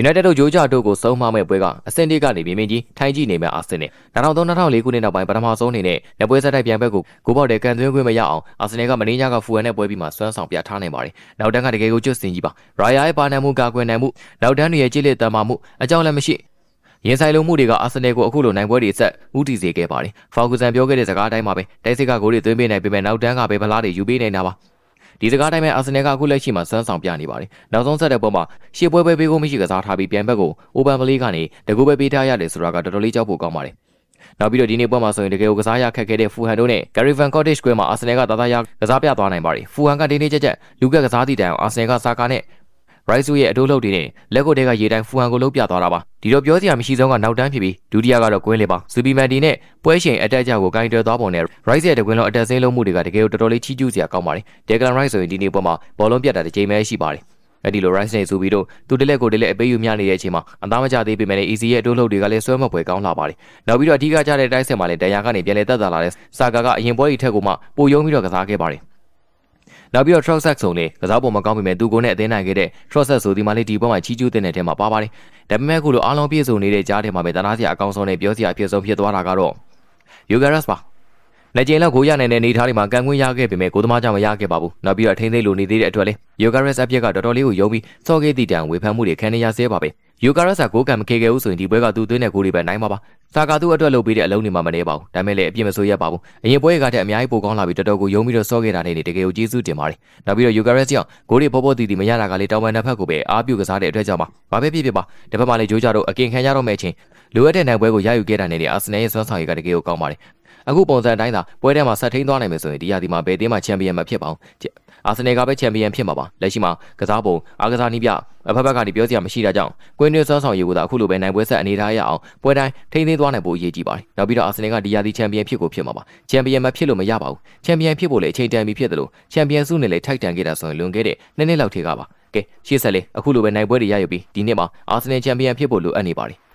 United တို့ဂျိုးဂျာတို့ကိုစုံမမဲ့ပွဲကအဆင့်တစ်ကနေမြင်းမြင်းကြီးထိုင်းကြည့်နေမဲ့အာဆင်နယ်2003-2004ခုနှစ်နောက်ပိုင်းပထမဆုံးအနေနဲ့နှစ်ပွဲဆက်တိုက်ပြန်ဘက်ကိုကိုပေါက်တဲ့ကန်သွင်းခွင့်မရအောင်အာဆင်နယ်ကမင်းညာကဖူဟန်နဲ့ပွဲပြီးမှစွမ်းဆောင်ပြထားနိုင်ပါတယ်။နောက်တန်းကတကယ်ကိုကျွတ်စင်ကြီးပါ။ရာယာရဲ့ပါနိုင်မှုကာကွယ်နိုင်မှုနောက်တန်းတွေရဲ့ကြည်လက်တမ်းမာမှုအကြောင်းလည်းမရှိရင်ဆိုင်လုံးမှုတွေကအာဆင်နယ်ကိုအခုလိုနိုင်ပွဲတွေဆက်ဦးတည်စေခဲ့ပါတယ်။ဖောက်ကူဆန်ပြောခဲ့တဲ့စကားအတိုင်းပါပဲတိုက်စစ်ကဂိုးတွေသွင်းပေးနိုင်ပေမဲ့နောက်တန်းကပဲဗလားတွေယူပေးနေတာပါ။ ဒီစကားတိုင်းပဲအာဆင်နယ်ကအခုလက်ရှိမှာစွမ်းဆောင်ပြနေပါတယ်။နောက်ဆုံးဆက်တဲ့ပွဲမှာရှေ့ပွဲပဲပေးဖို့မရှိကစားထားပြီးပြန်ဘက်ကိုအိုပန်ပလေးကနေတကူပဲပေးထားရတယ်ဆိုတာကတော်တော်လေးကြောက်ဖို့ကောင်းပါတယ်။နောက်ပြီးတော့ဒီနေ့ပွဲမှာဆိုရင်တကယ်ကိုကစားရခက်ခဲတဲ့ဖူဟန်တို့နဲ့ Gary Van Cottage Square မှာအာဆင်နယ်ကတာတာရကစားပြသွားနိုင်ပါတယ်။ဖူဟန်ကတင်းတင်းကြပ်ကြပ်လူကကစားသည့်တိုင်အောင်အာဆင်နယ်ကစာကာနဲ့ Rice ရဲ့အတိုးလုပ်တွေနဲ့လက်ကိုတဲကရေတိုင်းဖူဟန်ကိုလှုပ်ပြသွားတာပါဒီတော့ပြောစရာမရှိဆုံးကနောက်တန်းဖြစ်ပြီးဒုတိယကတော့ကွင်းလေပါစူပီမန်ဒီနဲ့ပွဲရှင်အတက်အကျကိုဂိုင်းတွဲသွားပုံနဲ့ Rice ရဲ့တကွင်းလုံးအတက်စင်းလုံးမှုတွေကတကယ်တော်တော်လေးချီးကျူးစရာကောင်းပါတယ် Declan Rice ဆိုရင်ဒီနေ့ပွဲမှာဘောလုံးပြတ်တာတစ်ချိန်ပဲရှိပါတယ်အဲ့ဒီလို Rice နဲ့ဆိုပြီးတော့သူတလက်ကိုတလက်အပေးယူမျှနေတဲ့အချိန်မှာအသားမကျသေးပေမဲ့လည်း easy ရဲ့အတိုးလုပ်တွေကလည်းဆွဲမပွဲကောင်းလာပါတယ်နောက်ပြီးတော့အဓိကကျတဲ့တိုက်ဆက်မှာလည်းတန်ရာကနေပြန်လဲတက်တာလာတဲ့စာကာကအရင်ပွဲကြီးထက်ကိုမှပိုယုံပြီးတော့ကစားခဲ့ပါတယ် နောက်ပြီးတော့ Trossard ဆိုလေကစားပုံမကောင်းပေမဲ့သူကိုနဲ့အသင်းနိုင်ခဲ့တဲ့ Trossard ဆိုဒီမှာလေးဒီဘက်မှာချီးကျူးတဲ့နယ်ထဲမှာပါပါတယ်။ဒါပေမဲ့ခုလိုအားလုံးပြည့်စုံနေတဲ့ကြားထဲမှာပဲတနာစရာအကောင်းဆုံးနဲ့ပြောစရာအဖြစ်ဆုံးဖြစ်သွားတာကတော့ Yugaras ပါ။လက်ကျင်လောက်ကိုရနိုင်တဲ့နေသားတွေမှာကန်ခွင့်ရခဲ့ပေမဲ့ကိုသမားကြောင့်မရခဲ့ပါဘူး။နောက်ပြီးတော့ထိန်းသိမ်းလိုနေသေးတဲ့အတွက်လေ Yugaras အပြက်ကတော်တော်လေးကိုယုံပြီးစောခဲ့သည့်တန်ဝေဖန်မှုတွေခံနေရဆဲပါပဲ။ Yugaras ကကိုကံမခေခဲ့ဘူးဆိုရင်ဒီပွဲကသူသွင်းတဲ့ဂိုးတွေပဲနိုင်မှာပါ။စာကာသူ့အတွက်လုပ်ပေးတဲ့အလုံးတွေမှမနေပါဘူး။ဒါပေမဲ့လည်းအပြစ်မဆိုးရပါဘူး။အရင်ပွဲကတည်းကအများကြီးပိုကောင်းလာပြီးတော်တော်ကိုယုံပြီးတော့စောခဲ့တာနဲ့တကယ်ကိုကျေးဇူးတင်ပါတယ်။နောက်ပြီးတော့ Yugaras ကြောင့်ဂိုးတွေပေါ်ပေါ်တီတီမရတာကလေးတောင်ပန်တစ်ဖက်ကိုပဲအားပြုကစားတဲ့အတွက်ကြောင့်ပါ။ဘာပဲဖြစ်ဖြစ်ပါ။တစ်ဖက်မှာလည်းဂျိုးကြတော့အကင်ခံရတော့မယ့်အချိန်လိုအပ်တဲ့နိုင်ပွဲကိုရယူခဲ့တာနဲ့အာဆင်နယ်ရဲ့စွမ်းဆောင်ရည်ကတကယ်ကိုကောင်းပါတယ်။အခုပုံစံအတိုင်းသာပွဲထဲမှာဆက်ထိန်သွားနိုင်မယ်ဆိုရင်ဒီရာသီမှာဘယ်တင်းမှချန်ပီယံမဖြစ်ပါဘူး။ အာဆင်နယ်ကပဲချန်ပီယံဖြစ်မှာပါ။လက်ရှိမှာကစားပုံအားကစားနည်းပြအဖက်ဖက်ကနေပြောစရာမရှိတာကြောင့်ကွင်းတွင်းစွမ်းဆောင်ရည်ကိုသာအခုလိုပဲနိုင်ပွဲဆက်အနေထားရအောင်ပွဲတိုင်းထိန်းသိမ်းသွားနိုင်ဖို့အရေးကြီးပါတယ်။နောက်ပြီးတော့အာဆင်နယ်ကဒီရာသီချန်ပီယံဖြစ်ကိုဖြစ်မှာပါ။ချန်ပီယံမဖြစ်လို့မရပါဘူး။ချန်ပီယံဖြစ်ဖို့လေအချိန်တန်ပြီးဖြစ်တယ်လို့ချန်ပီယံစုနဲ့လေထိုက်တန်ခဲ့တာဆိုရင်လွန်ခဲ့တဲ့နှစ်နှစ်လောက်ထေကပါ။ကဲရှေ့ဆက်လေအခုလိုပဲနိုင်ပွဲတွေရယူပြီးဒီနှစ်မှာအာဆင်နယ်ချန်ပီယံဖြစ်ဖို့လိုအပ်နေပါတယ်။